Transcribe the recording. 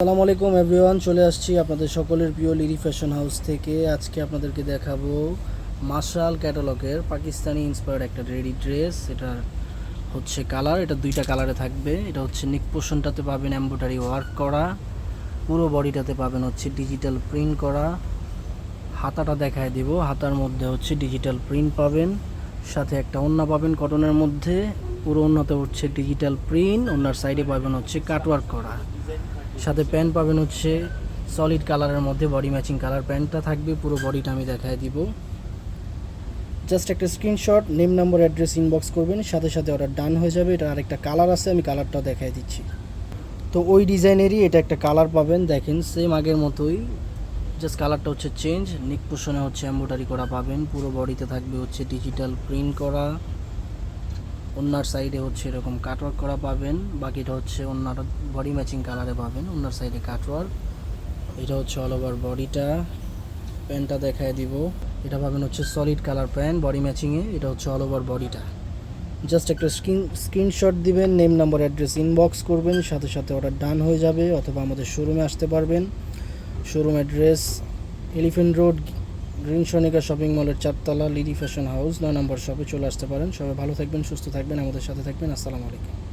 আসসালামু আলাইকুম এভরিওয়ান, চলে আসছি আপনাদের সকলের প্রিয় লিরি ফ্যাশন হাউস থেকে। আজকে আপনাদেরকে দেখাবো মার্শাল ক্যাটালগের পাকিস্তানি ইন্সপায়ার্ড একটা রেডি ড্রেস। এটা হচ্ছে কালার, এটা দুইটা কালারে থাকবে। এটা হচ্ছে নিক পোষণটাতে পাবেন এম্ব্রয়ডারি ওয়ার্ক করা। পুরো বডিটাতে পাবেন হচ্ছে ডিজিটাল প্রিন্ট করা। হাতাটা দেখায় দিব, হাতার মধ্যে হচ্ছে ডিজিটাল প্রিন্ট পাবেন। সাথে একটা ওন্না পাবেন কটনের মধ্যে। পুরো ওন্নাতে হচ্ছে ডিজিটাল প্রিন্ট ওনার সাইডে পাবেন হচ্ছে কাটওয়ার্ক করা। সাথে প্যান্ট পাবেন হচ্ছে সলিড কালারের মধ্যে বডি ম্যাচিং কালার প্যান্টটা থাকবে, পুরো বডিটা আমি দেখায় দিব। জাস্ট একটা screenshot name number address inbox করবেন, সাথে সাথে অর্ডার ডান হয়ে যাবে। এটা আরেকটা কালার আছে, আমি কালারটা দেখায় দিচ্ছি। তো ওই ডিজাইনেরই এটা একটা কালার পাবেন, দেখেন সেম আগের মতোই। জাস্ট কালারটা হচ্ছে চেঞ্জ নিক পোষণে হচ্ছে এম্ব্রয়ডারি করা পাবেন, পুরো বডিতে থাকবে হচ্ছে ডিজিটাল প্রিন্ট করা। ওনার সাইডে হচ্ছে এরকম কাটওয়ার্ক করা পাবেন, বাকিটা হচ্ছে ওনার বডি ম্যাচিং কালারে পাবেন ওনার সাইডে কাটওয়ার্ক এটা হচ্ছে অল ওভার বডিটা প্যান্টটা দেখায় দিব। এটা পাবেন হচ্ছে সলিড কালার প্যান্ট বডি ম্যাচিংয়ে এটা হচ্ছে অল ওভার বডিটা জাস্ট একটা স্ক্রিন স্ক্রিনশট দিবেন নেম নাম্বার অ্যাড্রেস ইনবক্স করবেন, সাথে সাথে অর্ডার ডান হয়ে যাবে, অথবা আমাদের শোরুমে আসতে পারবেন। Showroom address Elephant Road Green Sonika shopping মলের চারতলা লিডি ফ্যাশন হাউস, নয় নম্বর শপে চলে আসতে পারেন। সবাই ভালো থাকবেন, সুস্থ থাকবেন, আমাদের সাথে থাকবেন। আসসালামু আলাইকুম।